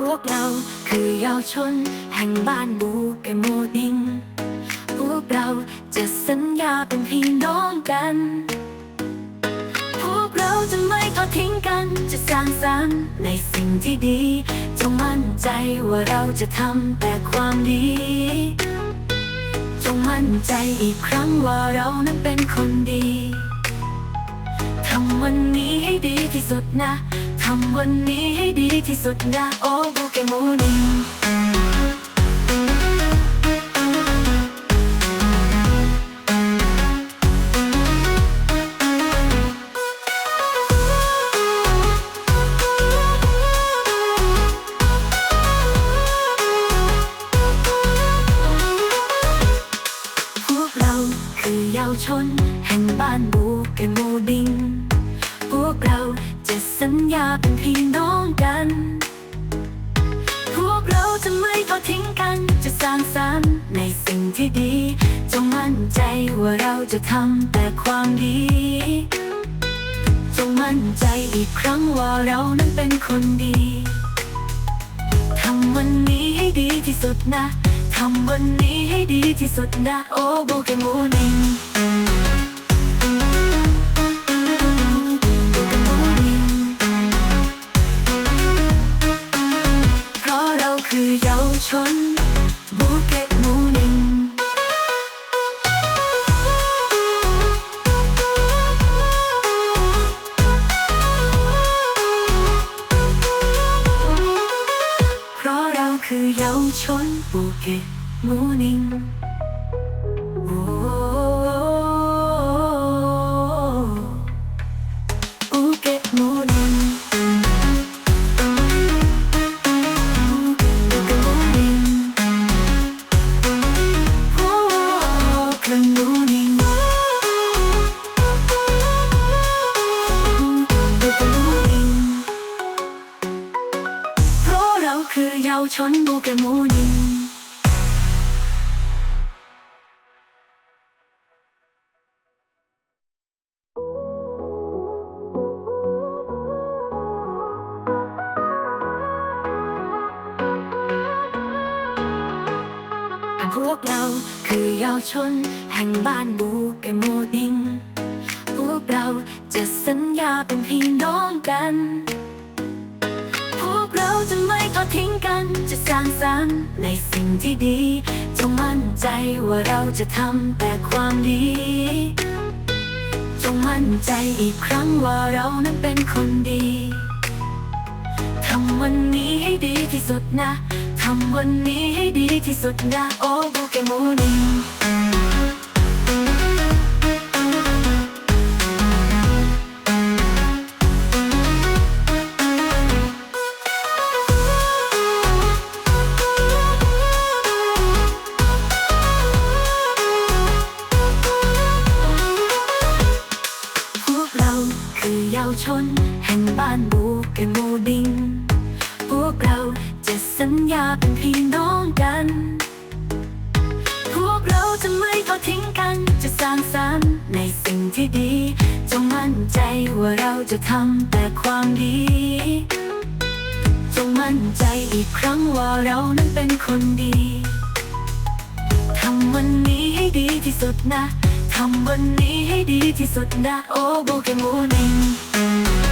พวกเรา คือเยาวชน แห่งบ้านบูเกโมดิง พวกเราจะสัญญาเป็นพี่น้องกัน พวกเราจะไม่ทอดทิ้งกัน จะสร้างสรรค์ในสิ่งที่ดี จงมั่นใจว่าเราจะทำแต่ความดีจงมั่นใจอีกครั้งว่าเรานั้นเป็นคนดี ทำวันนี้ให้ดีที่สุดนะ ทำวันนี้ให้ดีที่สุดนะ โอ้บูเกโมนิพวกเราคือเยาวชนแห่งบ้านบู เกโมดิง พวกเราจะสัญญาเป็นพี่น้องกัน พวกเราจะไม่ทอดทิ้งกัน จะสร้างสรรค์ในสิ่งที่ดี จงมั่นใจว่าเราจะทำแต่ความดี จงมั่นใจอีกครั้งว่าเรานั้นเป็นคนดีทำวันนี้ให้ดีที่สุดนะ ทำวันนี้ให้ดีที่สุดนะ โอ้โบเกโมนิง คือเยา คือเยาวชนบูเกมูนิงพวกเราคือเยาวชน แห่งบ้านบูเกโมดิง พวกเราจะสัญญาเป็นพี่น้องกัน เราจะไม่ทอดทิ้งกัน จะสร้างสรรค์ในสิ่งที่ดี จงมั่นใจว่าเราจะทำแต่ความดี จงมั่นใจอีกครั้งว่าเรานั้นเป็นคนดีทำวันนี้ให้ดีที่สุดนะ ทำวันนี้ให้ดีที่สุดนะ โอ้บูเกโมนิ ชน แห่งบ้านบูเกโมดิง พวกเราจะสัญญาเป็นพี่น้องกัน พวกเราจะไม่ทอดทิ้งกัน จะสร้างสรรค์ในสิ่งที่ดี จงมั่นใจว่าเราจะทำแต่ความดีจงมั่นใจอีกครั้งว่าเรานั้นเป็นคนดี ทำวันนี้ให้ดีที่สุดนะ ทำวันนี้ให้ดีที่สุดนะโอ้โบเกโมนิง